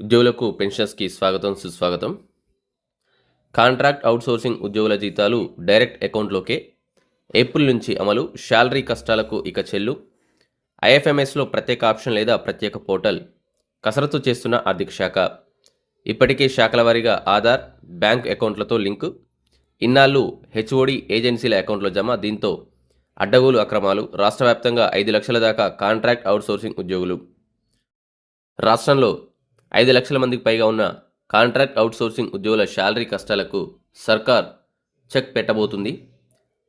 ఉద్యోగులకు పెన్షన్స్కి స్వాగతం సుస్వాగతం. కాంట్రాక్ట్ అవుట్సోర్సింగ్ ఉద్యోగుల జీతాలు డైరెక్ట్ అకౌంట్లోకే. ఏప్రిల్ నుంచి అమలు శాలరీ కష్టాలకు ఇక చెల్లు. ఐఎఫ్ఎంఎస్లో ప్రత్యేక ఆప్షన్ లేదా ప్రత్యేక పోర్టల్ కసరత్తు చేస్తున్న ఆర్థిక శాఖ. ఇప్పటికే శాఖల వారీగా ఆధార్ బ్యాంక్ అకౌంట్లతో లింకు. ఇన్నాళ్ళు హెచ్ఓడి ఏజెన్సీల అకౌంట్లో జమ దీంతో అడ్డగోలు అక్రమాలు. రాష్ట్ర వ్యాప్తంగా ఐదు లక్షల దాకా కాంట్రాక్ట్ అవుట్సోర్సింగ్ ఉద్యోగులు. రాష్ట్రంలో ఐదు లక్షల మందికి పైగా ఉన్న కాంట్రాక్ట్ అవుట్సోర్సింగ్ ఉద్యోగుల శాలరీ కష్టాలకు సర్కార్ చెక్ పెట్టబోతుంది.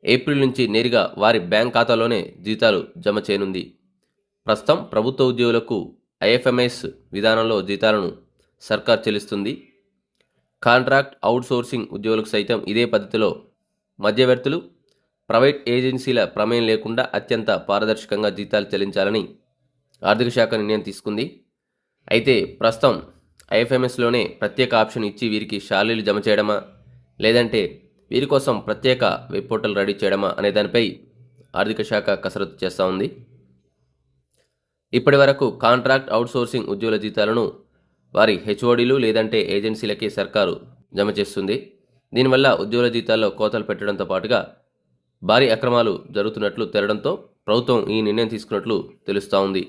ఏప్రిల్ నుంచి నేరుగా వారి బ్యాంక్ ఖాతాలోనే జీతాలు జమ చేయనుంది. ప్రస్తుతం ప్రభుత్వ ఉద్యోగులకు ఐఎఫ్ఎంఎస్ విధానంలో జీతాలను సర్కార్ చెల్లిస్తుంది. కాంట్రాక్ట్ అవుట్సోర్సింగ్ ఉద్యోగులకు సైతం ఇదే పద్ధతిలో మధ్యవర్తులు ప్రైవేట్ ఏజెన్సీల ప్రమేయం లేకుండా అత్యంత పారదర్శకంగా జీతాలు చెల్లించాలని ఆర్థిక శాఖ నిర్ణయం తీసుకుంది. అయితే ప్రస్తుతం ఐఎఫ్ఎంఎస్లోనే ప్రత్యేక ఆప్షన్ ఇచ్చి వీరికి శాలీలు జమ చేయడమా? లేదంటే వీరి కోసం ప్రత్యేక వెబ్ పోర్టల్ రెడీ చేయడమా అనే దానిపై ఆర్థిక శాఖ కసరత్తు చేస్తూ ఉంది. ఇప్పటి వరకు కాంట్రాక్ట్ అవుట్సోర్సింగ్ ఉద్యోగుల జీతాలను వారి హెచ్ఓడీలు లేదంటే ఏజెన్సీలకే సర్కారు జమ చేస్తుంది. దీనివల్ల ఉద్యోగుల జీతాల్లో కోతలు పెట్టడంతో పాటుగా భారీ అక్రమాలు జరుగుతున్నట్లు తెరడంతో ప్రభుత్వం ఈ నిర్ణయం తీసుకున్నట్లు తెలుస్తూ ఉంది.